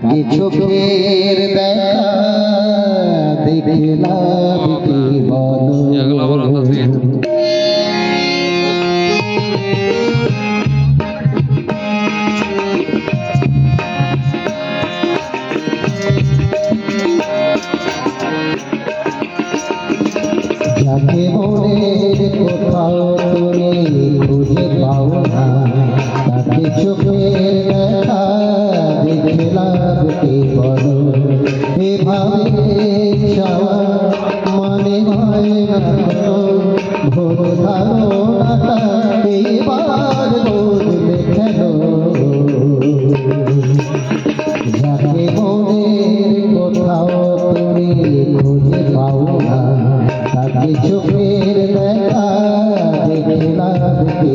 তাকে চোখের দেখা দেখলাম কি আছে। যাকে মনের কোথাও তুমি খুঁজে পাও না তাকে চোখের দেখা দেখে লাভ কি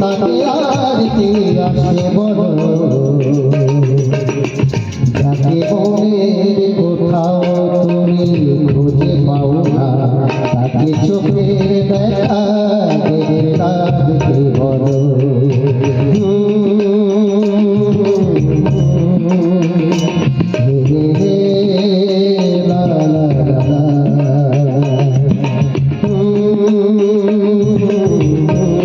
তাকে আর কি আসে বলো?